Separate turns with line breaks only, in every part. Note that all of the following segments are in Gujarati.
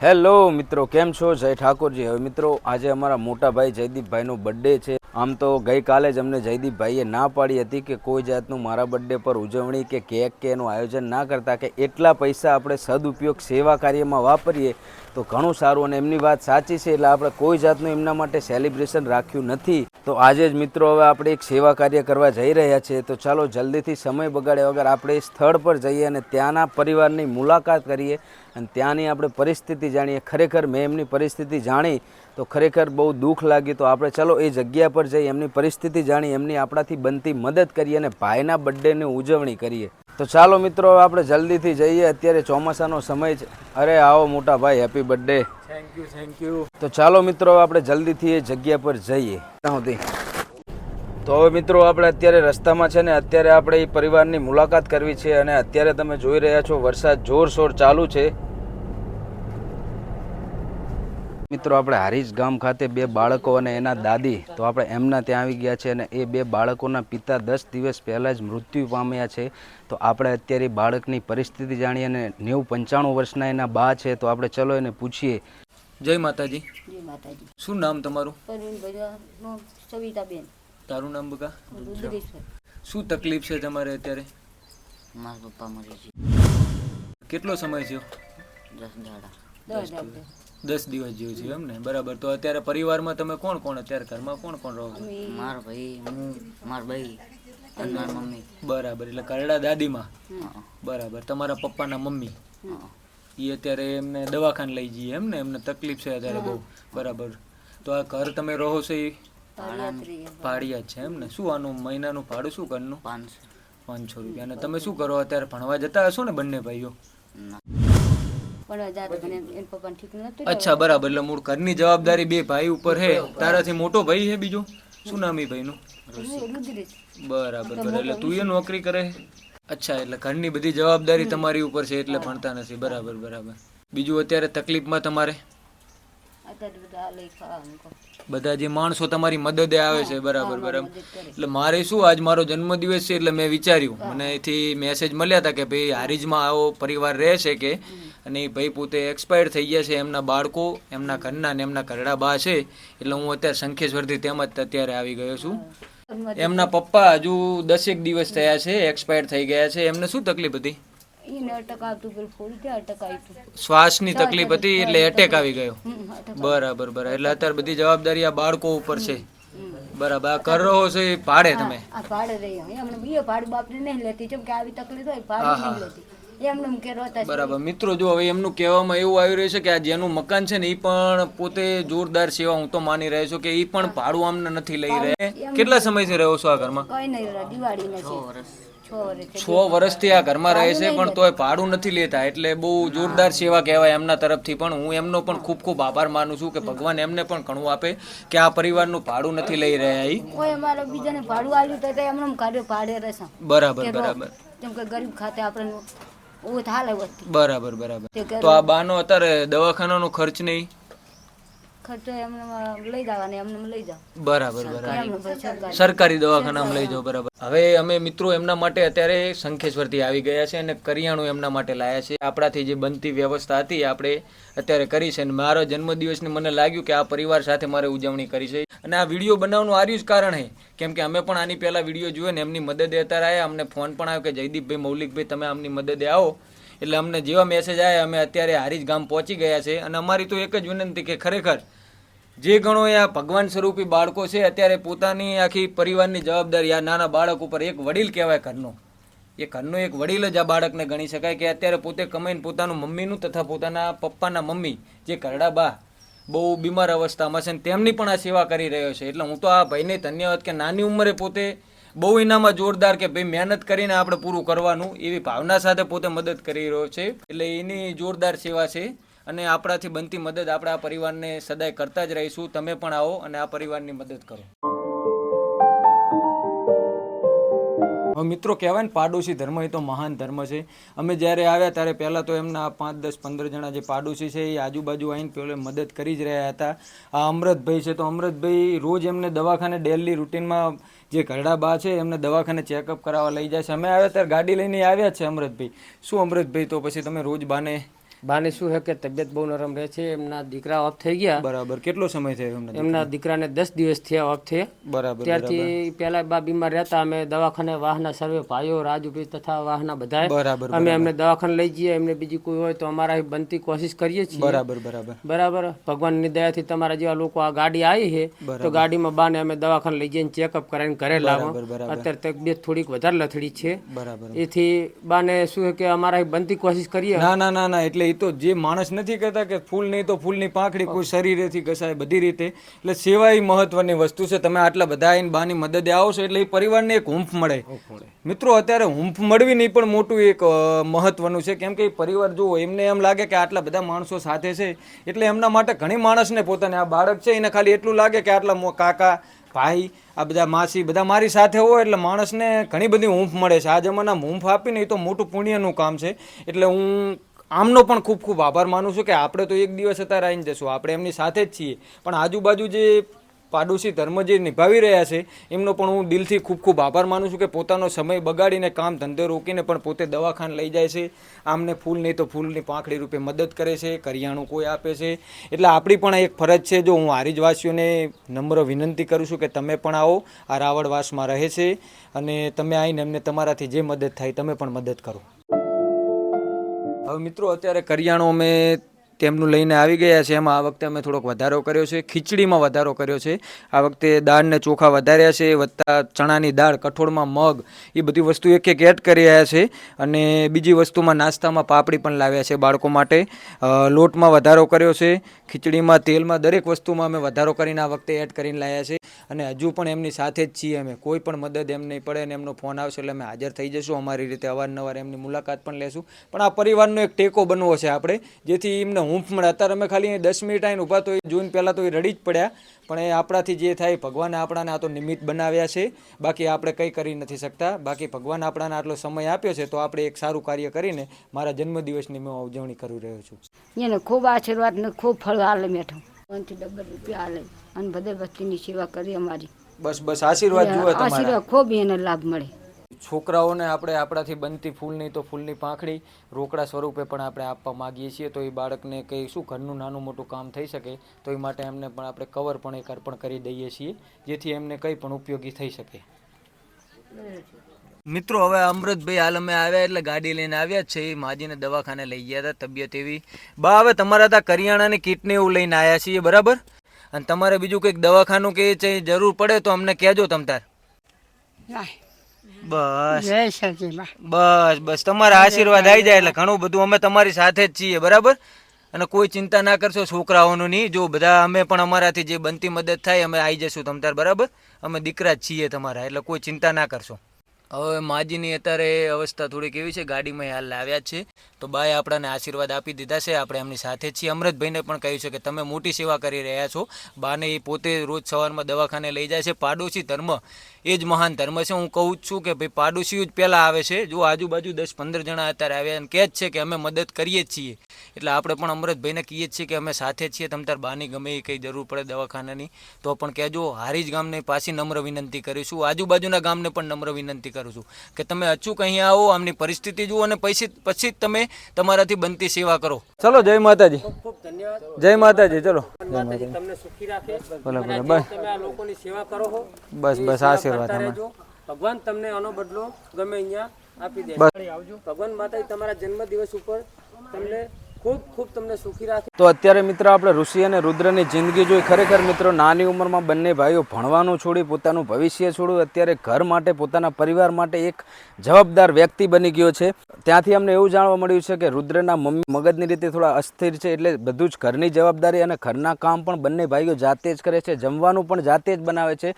હેલો મિત્રો, કેમ છો? જય ઠાકોરજી. હવે મિત્રો, આજે અમારા મોટા ભાઈ જયદીપભાઈનો બર્થડે છે. આમ તો ગઈકાલે જ અમને જયદીપભાઈએ ના પાડી હતી કે કોઈ જાતનું મારા બર્થડે પર ઉજવણી કે કેક કે એનું આયોજન ના કરતા કે એટલા પૈસા આપણે સદુપયોગ સેવા કાર્યમાં વાપરીએ, તો ઘણું સારું અને એમની વાત સાચી છે. એટલે આપણે કોઈ જાતનું એમના માટે સેલિબ્રેશન રાખ્યું નથી. તો આજે જ મિત્રો હવે આપણે એક સેવા કાર્ય કરવા જઈ રહ્યા છીએ. તો ચાલો જલ્દીથી સમય બગાડ્યા વગર આપણે સ્થળ પર જઈએ અને ત્યાંના પરિવારની મુલાકાત કરીએ. અને ત્યાંની આપણે પરિસ્થિતિ જાણીએ. ખરેખર મેં એમની પરિસ્થિતિ જાણી તો ખરેખર બહુ દુઃખ લાગ્યું તો આપણે ચલો એ જગ્યા પર જઈ એમની પરિસ્થિતિ જાણી એમની આપણાથી બનતી મદદ કરીએ અને ભાઈના બર્થડેની ઉજવણી કરીએ. તો ચાલો મિત્રો આપણે જલ્દીથી જઈએ. અત્યારે ચોમાસાનો સમય છે. અરે આવો મોટા ભાઈ happy birthday
thank you thank you
તો ચાલો મિત્રો આપણે જલ્દીથી એ જગ્યા પર જઈએ. સુધી. તો હવે મિત્રો આપણે અત્યારે રસ્તામાં છે ને અત્યારે આપણે એ પરિવારની મુલાકાત કરવી છે અને અત્યારે તમે જોઈ રહ્યા છો વરસાદ જોરશોર ચાલુ છે. મિત્રો આપણે હારીજ ગામ ખાતે બે બાળકો અને એના દાદી તો આપણે એમના ત્યાં આવી ગયા છે અને એ બે બાળકોના પિતા દસ દિવસ પહેલાં જ મૃત્યુ પામ્યા છે. તો આપણે અત્યારે બાળકની પરિસ્થિતિ જાણીએ અને નેવું પંચાણું વર્ષના એના બા છે તો આપણે ચલો એને પૂછીએ.
જય માતાજી.
જય માતાજી.
શું નામ તમારું?
સવિતાબેન.
તારું નામ બકા? શું તકલીફ છે તમારે અત્યારે?
મારા પપ્પા મરે છે
કેટલો સમય થયો?
દસ દાડા
દસ
દિવસ જેવું છે એમ ને બરાબર. તો અત્યારે પરિવારમાં તમે કોણ કોણ? અત્યારે ઘરમાં કોણ કોણ રહો છો?
મારો ભાઈ હું માર ભાઈ અને મારી મમ્મી.
બરાબર. એટલે કરડા દાદીમાં? બરાબર. તમારા પપ્પાના મમ્મી? એ અત્યારે એમને દવાખાને લઈ જઈએ એમ ને એમને તકલીફ છે અત્યારે બહુ. બરાબર. તો આ ઘર તમે રહો છો એ ભાડિયા છે એમ ને શું આનું મહિનાનું ભાડું શું ઘરનું?
પાંચસો.
પાંચસો રૂપિયા. અને તમે શું કરો? અત્યારે ભણવા જતા હશો ને બંને ભાઈઓ?
ના
પણ હજાર પપ્પાને ઠીક નતું
અચ્છા બરાબર. એટલે મૂળ ઘરની જવાબદારી બે ભાઈ ઉપર હે. તારાથી મોટો ભાઈ છે બીજો? શું નામ એ ભાઈનું બરાબર બરાબર. એટલે તું એ નોકરી કરે? અચ્છા એટલે ઘરની બધી જવાબદારી તમારી ઉપર છે એટલે ભણતા નથી. બરાબર બરાબર. બીજું અત્યારે તકલીફમાં તમારે?
અત્યારે બધા લઈ ખાવાનું.
બધા જે માણસો તમારી મદદે આવે છે બરાબર બરાબર. એટલે મારે શું આજ મારો જન્મદિવસ છે એટલે મેં વિચાર્યું. મને એથી મેસેજ મળ્યા હતા કે ભાઈ હારીજમાં આવો પરિવાર રહે છે કે અને એ ભાઈ પોતે એક્સપાયર થઈ ગયા છે એમના બાળકો એમના ઘરના ને એમના ઘરડા બા છે. એટલે હું અત્યારે શંખેશ્વરથી તેમ જ અત્યારે આવી ગયો છું. એમના પપ્પા હજુ દસેક દિવસ થયા છે એક્સપાયર થઈ ગયા છે. એમને શું તકલીફ હતી? શ્વાસની તકલીફ હતી એટલે એટેક આવી ગયો. બરાબર બરાબર. એટલે અત્યારે બધી જવાબદારી આ બાળકો ઉપર છે. બરાબર આ કર રહો છો એ ભાડે તમે.
આ ભાડે રહી અમે. બીજો ભાડું બાપને નહીં લેતી. કેમ કે આવી તકલીફ હોય ભાડે નહીં લેતી. એમને કે રોતા
બરાબર. મિત્રો જો હવે એમનું કહેવામાં એવું આવી રહ્યું છે કે આ જેનું મકાન છે ને એ પણ પોતે જોરદાર સેવા હું તો માની રહ્યો છું કે એ પણ ભાડું આમને નથી લઈ રહ્યા કેટલા સમયથી રહ્યો છો આ ઘરમાં?
કઈ નહીં રહે. દિવાળીને છે
વર્ષથી આ ઘરમાં રહે છે પણ તોય ભાડું નથી લેતા. એટલે બહુ જોરદાર સેવા કહેવાય એમના તરફથી. પણ હું એમનો પણ ખૂબ ખૂબ આભાર માનું છું કે ભગવાન એમને પણ ઘણું આપે કે આ પરિવારનું ભાડું નથી લઈ રહ્યા એ
બીજાને ભાડું આવ્યું તો એમને એમ ભાડે રહેશે
બરાબર બરાબર.
જેમ કે ગરીબ ખાતે આપણે
બરાબર બરાબર.
તો
આ બાનો અત્યારે દવાખાનાનો ખર્ચ નહીં?
ખર્ચો એમને લઈ જવાને એમને લઈ જાવ
બરાબર બરાબર.
સરકારી
દવાખાનામાં લઈ જાઓ બરાબર. હવે અમે મિત્રો એમના માટે અત્યારે શંખેશ્વરથી આવી ગયા છે અને કરિયાણું એમના માટે લાયા છે. આપણાથી જે બનતી વ્યવસ્થા હતી આપણે અત્યારે કરી છે. અને મારો જન્મદિવસને મને લાગ્યું કે આ પરિવાર સાથે મારે ઉજવણી કરી છે. અને આ વીડિયો બનાવવાનું આર્યું જ કારણ છે કેમ કે અમે પણ આની પહેલા વીડિયો જોયો ને એમની મદદે અત્યારે આવ્યા અમને ફોન પણ આવ્યો કે જયદીપભાઈ મૌલિકભાઈ તમે આમની મદદે આવો. એટલે અમને જેવા મેસેજ આવ્યા અમે અત્યારે હારીજ ગામ પહોંચી ગયા છે. અને અમારી તો એક જ વિનંતી કે ખરેખર જે ગણો એ આ ભગવાન સ્વરૂપી બાળકો છે, અત્યારે પોતાની આખી પરિવારની જવાબદારી આ નાના બાળક ઉપર એક વડીલ કહેવાય ઘરનો. એ ઘરનો એક વડીલ જ આ બાળકને ગણી શકાય કે અત્યારે પોતે કમાઈને પોતાનું મમ્મીનું તથા પોતાના પપ્પાના મમ્મી જે કરડા બા બહુ બીમાર અવસ્થામાં છે ને તેમની પણ આ સેવા કરી રહ્યો છે. એટલે હું તો આ ભાઈને ધન્યવાદ કે નાની ઉંમરે પોતે બહુ એનામાં જોરદાર કે ભાઈ મહેનત કરીને આપણે પૂરું કરવાનું, એવી ભાવના સાથે પોતે મદદ કરી રહ્યો છે. એટલે એની જોરદાર સેવા છે અને આપણાથી બનતી મદદ આપણા પરિવારને સદાય કરતા જ રહીશું. તમે પણ આવો અને આ પરિવારની મદદ કરો. મિત્રો કહેવાય ને, પાડોશી ધર્મ એ તો મહાન ધર્મ છે. અમે જ્યારે આવ્યા ત્યારે પહેલાં તો એમના પાંચ, દસ, પંદર જણા જે પાડોશી છે એ આજુબાજુ આવીને પેલે મદદ કરી જ રહ્યા હતા. આ અમૃતભાઈ છે તો અમૃતભાઈ રોજ એમને દવાખાને ડેલી રૂટીનમાં જે ઘરડા બા છે એમને દવાખાને ચેકઅપ કરાવવા લઈ જાય છે. અમે આવ્યા ત્યારે ગાડી લઈને આવ્યા છે અમૃતભાઈ. શું અમૃતભાઈ, તો પછી તમે રોજ બાને
બાને શું છે કે તબિયત બહુ નરમ રહે છે એમના દીકરા ઓફ થઈ ગયા.
બરાબર. કેટલો સમય થયો એમના
એમના દીકરાને દસ દિવસ થયા ઓફ થયા.
બરાબર
ત્યારથી પહેલા બા બીમાર રહેતા અમે દવાખાને વાહના સર્વે ભાઈઓ રાજુભી તથા વાહના બધા
બરાબર
અમે એમને દવાખાને લઈ જઈએ એમને બીજી કોઈ હોય તો અમારા બનતી કોશિશ કરીએ છીએ.
બરાબર બરાબર.
બરાબર. ભગવાનની દયાથી તમારા જેવા લોકો આ ગાડી આવી છે તો ગાડીમાં બાને અમે દવાખાને લઈ જઈને ચેકઅપ કરાવીને ઘરે લાવો. અત્યારે તબિયત થોડીક વધારે લથડી છે.
બરાબર.
એથી બાને શું કે અમારા બનતી કોશિશ કરીએ.
ના ના ના એટલે એ તો જે માણસ નથી કહેતા કે ફૂલ નહીં તો ફૂલની પાંખડી કોઈ શરીરેથી ઘસાય બધી રીતે. એટલે સેવા એ મહત્વની વસ્તુ છે. તમે આટલા બધા આવીને બાની મદદે આવો છો એટલે એ પરિવારને એક હુંફ મળે. મિત્રો અત્યારે હુંફ મળવી નહીં પણ મોટું એક મહત્વનું છે. કેમ કે એ પરિવાર જુઓ એમને એમ લાગે કે આટલા બધા માણસો સાથે છે. એટલે એમના માટે ઘણી માણસને પોતાને આ બાળક છે એને ખાલી એટલું લાગે કે આટલા કાકા ભાઈ આ બધા માસી બધા મારી સાથે હોય એટલે માણસને ઘણી બધી ઊંફ મળે છે. આ જમાનામાં હૂંફ આપીને એ તો મોટું પુણ્યનું કામ છે. એટલે હું આમનો પણ ખૂબ ખૂબ આભાર માનું છું કે આપણે તો એક દિવસ અત્યારે આવીને જશું. આપણે એમની સાથે જ છીએ. પણ આજુબાજુ જે પાડોશી ધર્મ જે નિભાવી રહ્યા છે, એમનો પણ હું દિલથી ખૂબ ખૂબ આભાર માનું છું કે પોતાનો સમય બગાડીને કામ ધંધો રોકીને પણ પોતે દવાખાને લઈ જાય છે. આમને ફૂલ નહીં તો ફૂલની પાંખડી રૂપે મદદ કરે છે, કરિયાણું કોઈ આપે છે. એટલે આપણી પણ એક ફરજ છે, જો હું હારીજવાસીઓને નમ્ર વિનંતી કરું છું કે તમે પણ આવો, આ રાવળવાસમાં રહે છે અને તમે આવીને એમને તમારાથી જે મદદ થાય, તમે પણ મદદ કરો. હવે મિત્રો, અત્યારે કરિયાણું અમે તેમનું લઈને આવી ગયા છે. એમાં આ વખતે અમે થોડોક વધારો કર્યો છે. ખીચડીમાં વધારો કર્યો છે. આ વખતે દાળ ને ચોખા વધાર્યા છે. વત્તા ચણાની દાળ, કઠોળમાં મગ, એ બધી વસ્તુ એક એક એડ કરી રહ્યા છે. અને બીજી વસ્તુમાં નાસ્તામાં પાપડી પણ લાવ્યા છે બાળકો માટે. લોટમાં વધારો કર્યો છે. ખીચડીમાં, તેલમાં દરેક વસ્તુમાં અમે વધારો કરીને આ વખતે એડ કરીને લાવ્યા છે. અને હજુ પણ એમની સાથે જ છીએ અમે. કોઈ પણ મદદ એમ નહીં પડે ને એમનો ફોન આવશે એટલે અમે હાજર થઈ જશું. અમારી રીતે અવારનવાર એમની મુલાકાત પણ લેશું. પણ આ પરિવારનો એક ટેકો બનવો છે આપણે. જેથી એમને હૂંફ મળે. અત્યારે અમે ખાલી દસ મિનિટ આવીને ઊભા તો એ જોઈને પહેલાં તો એ રડી જ પડ્યા. પણ એ આપણાથી જે થાય ભગવાને આપણાને આ તો નિમિત્ત બનાવ્યા છે. બાકી આપણે કંઈ કરી નથી શકતા. બાકી ભગવાન આપણાને આટલો સમય આપ્યો છે તો આપણે એક સારું કાર્ય કરીને મારા જન્મદિવસની મેં ઉજવણી કરી રહ્યો છું.
એને ખૂબ આશીર્વાદ ને ખૂબ ફળ હાલે મેઠું. પાંચથી ડબલ રૂપિયા હાલે અને બધે વસ્તીની સેવા કરી અમારી.
બસ બસ આશીર્વાદ જુઓ તમારા.
આશીર્વાદ ખૂબ એને લાભ મળે.
છોકરાઓને આપણે આપણાથી બનતી ફૂલની તો ફૂલની પાંખડી રોકડા સ્વરૂપે પણ આપણે આપવા માગીએ છીએ. તો એ બાળકને કંઈ શું ઘરનું નાનું મોટું કામ થઈ શકે તો એ માટે એમને પણ આપણે કવર પણ એક અર્પણ કરી દઈએ છીએ જેથી એમને કંઈ પણ ઉપયોગી થઈ શકે. મિત્રો હવે અમૃતભાઈ હાલ અમે આવ્યા એટલે ગાડી લઈને આવ્યા છે. એ માજીને દવાખાને લઈ ગયા હતા તબિયત એવી. બા હવે તમારા ત્યાં કરિયાણાની કીટને એવું લઈને આવ્યા છીએ બરાબર? અને તમારે બીજું કંઈક દવાખાનું કે છે જરૂર પડે તો અમને કહેજો તમ તાર. બસ. બસ બસ. તમારા આશીર્વાદ આવી જાય એટલે ઘણું બધું અમે તમારી સાથે જ છીએ બરાબર? અને કોઈ ચિંતા ના કરશો છોકરાઓનું નહીં. જો બધા અમે પણ અમારાથી જે બનતી મદદ થાય અમે આવી જશું તમતાર બરાબર? અમે દીકરા જ છીએ તમારા એટલે કોઈ ચિંતા ના કરશો. હવે માજીની અત્યારે અવસ્થા થોડીક એવી છે ગાડીમાં હાલ લાવ્યા છે. તો બાએ આપણાને આશીર્વાદ આપી દીધા છે. આપણે એમની સાથે છીએ. અમૃતભાઈને પણ કહ્યું છે કે તમે મોટી સેવા કરી રહ્યા છો. બાને એ પોતે રોજ સવારમાં દવાખાને લઈ જાય છે. પાડોશી ધર્મ એ જ મહાન ધર્મ છે. હું કહું જ છું કે ભાઈ, પાડોશીઓ જ પહેલાં આવે છે. જો આજુબાજુ દસ પંદર જણા અત્યારે આવ્યા અને કહે જ છે કે અમે મદદ કરીએ જ છીએ. એટલે આપણે પણ અમૃતભાઈને કહીએ જ છીએ કે અમે સાથે છીએ. તમ તાર બાની ગમે એ કંઈ જરૂર પડે દવાખાનાની, તો પણ કહેજો હારીજ ગામને પાછી નમ્ર વિનંતી કરીશું આજુબાજુના ગામને પણ નમ્ર વિનંતી કરું છું કે તમે અચૂક અહીંયા આવો, આમની પરિસ્થિતિ જુઓ અને પછી પછી જ તમે તમારાથી બનતી સેવા કરો. ચલો જય માતાજી. જય માતાજી ચલો.
તમને સુખી રાખે. આ લોકોની સેવા કરો છો
બસ બસ
સેવા
આશીર્વાદ
ભગવાન તમને આનો બદલો ગમે અહીંયા આપી દે. આવજો ભગવાન માતાજી તમારા જન્મ દિવસ ઉપર તમને ખૂબ ખૂબ તમને સુખી રાખે.
તો અત્યારે મિત્રો આપણે ઋષિ અને રુદ્રની જિંદગી જોઈ ખરેખર મિત્રો નાની ઉંમરમાં બંને ભાઈઓ ભણવાનું છોડી પોતાનું ભવિષ્ય છોડ્યું. અત્યારે ઘર માટે, પોતાના પરિવાર માટે એક જવાબદાર વ્યક્તિ બની ગયો છે. ત્યાંથી અમને એવું જાણવા મળ્યું છે કે રુદ્રના મમ્મી મગજની રીતે થોડા અસ્થિર છે એટલે બધું જ ઘરની જવાબદારી અને ઘરના કામ પણ બંને ભાઈઓ જાતે જ કરે છે. જમવાનું પણ જાતે જ બનાવે છે.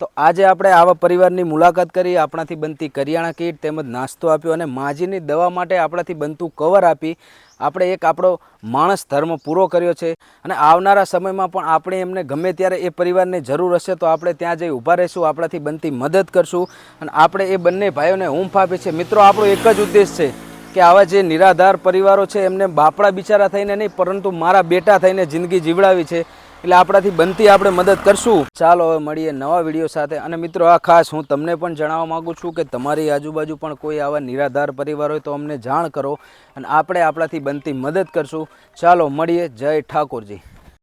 તો આજે આપણે આવા પરિવારની મુલાકાત કરી, આપણાથી બનતી કરિયાણા કીટ, તેમજ નાસ્તો આપ્યો અને માજીની દવા માટે આપણાથી બનતું કવર આપી, આપણે એક આપણો માણસ ધર્મ પૂરો કર્યો છે. અને આવનારા સમયમાં પણ આપણે એમને ગમે ત્યારે એ પરિવારને જરૂર હશે તો આપણે ત્યાં જઈ ઊભા રહીશું, આપણાથી બનતી મદદ કરશું. અને આપણે એ બંને ભાઈઓને હુંફ આપી છે મિત્રો, આપણો એક જ ઉદ્દેશ છે કે આવા જે નિરાધાર પરિવારો છે, એમને બાપડા બિચારા થઈને નહીં, પરંતુ મારા બેટા થઈને જિંદગી જીવડાવી છે. એટલે આપણાથી બનતી આપણે મદદ કરશું. ચાલો હવે મળીએ નવા વીડિયો સાથે. અને મિત્રો, આ ખાસ હું તમને પણ જણાવવા માગું છું કે તમારી આજુબાજુ પણ કોઈ આવા નિરાધાર પરિવાર હોય તો અમને જાણ કરો. અને આપણે આપણાથી બનતી મદદ કરશું. ચાલો મળીએ. જય ઠાકોરજી.